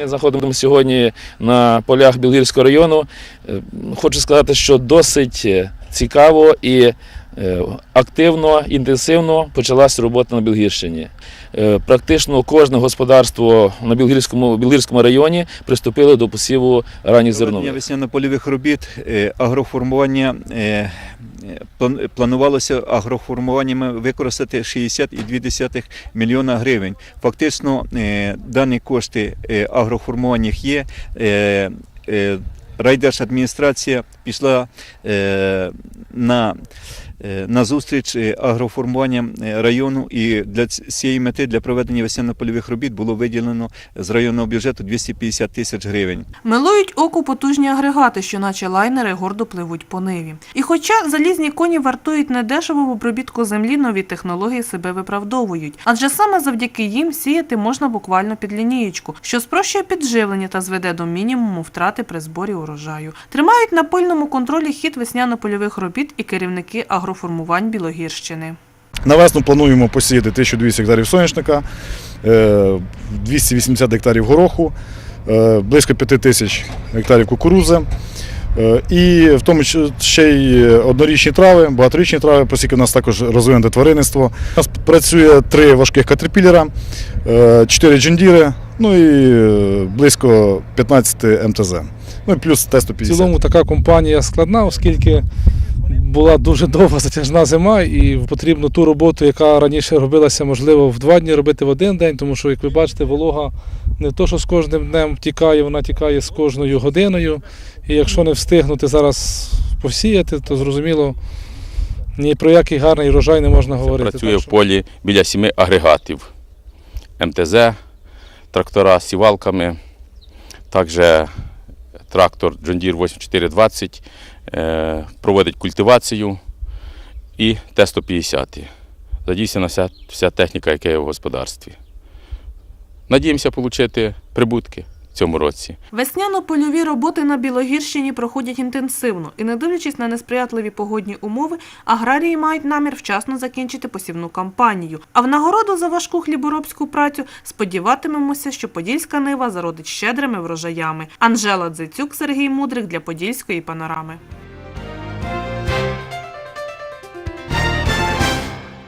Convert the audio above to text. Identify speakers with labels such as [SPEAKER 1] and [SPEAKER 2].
[SPEAKER 1] Ми знаходимося сьогодні на полях Білгірського району. Е, Хочу сказати, що досить е, цікаво і е, активно, інтенсивно почалася робота на Білгірщині. Практично кожне господарство на Білгірському, Білгірському районі приступило до посіву ранніх зернових.
[SPEAKER 2] весняно-польових робіт, агроформування планувалося агроформуваннями використати 60,2 мільйона гривень. Фактично е, дані кошти агроформуваннях агроформування є. Е, е, Райдержадміністрація пішла е, на, е, на зустріч е, агроформуванням е, району, і для цієї мети для проведення весняно-польових робіт було виділено з районного бюджету 250 тисяч гривень.
[SPEAKER 3] Милують оку потужні агрегати, що наче лайнери гордо пливуть по ниві. І хоча залізні коні вартують недешево в обробітку землі, нові технології себе виправдовують. Адже саме завдяки їм сіяти можна буквально під лінієчку, що спрощує підживлення та зведе до мінімуму втрати при зборі урожаю. Тримають на пильному контролі хід весняно-польових робіт і керівники агроформувань Білогірщини.
[SPEAKER 4] На весну плануємо посіяти 1200 гектарів соняшника, е, 280 гектарів гороху, е, близько 5 тисяч гектарів кукурузи. е, І в тому ще й однорічні трави, багаторічні трави, оскільки у нас також розвинуте тваринництво. У нас працює три важких катерпілера, е, чотири джендіри, ну і е, близько 15 МТЗ. Ну і плюс
[SPEAKER 5] В
[SPEAKER 4] Т-150.
[SPEAKER 5] цілому така компанія складна, оскільки була дуже довга затяжна зима, і потрібно ту роботу, яка раніше робилася, можливо, в два дні робити в один день, тому що, як ви бачите, волога не то, що з кожним днем тікає, вона тікає з кожною годиною. І якщо не встигнути зараз посіяти, то зрозуміло, ні про який гарний урожай не можна говорити.
[SPEAKER 6] Працює
[SPEAKER 5] Так
[SPEAKER 6] в полі біля сіми агрегатів. МТЗ, трактора з сівалками, також трактор John Deere 8420 е, проводить культивацію і Т-150. Задійснена вся, вся техніка, яка є в господарстві. Надіємося отримати прибутки цьому році.
[SPEAKER 3] Весняно-польові роботи на Білогірщині проходять інтенсивно, і не дивлячись на несприятливі погодні умови, аграрії мають намір вчасно закінчити посівну кампанію. А в нагороду за важку хліборобську працю сподіватимемося, що подільська нива зародить щедрими врожаями. Анжела Дзицюк, Сергій Мудрик для Подільської панорами.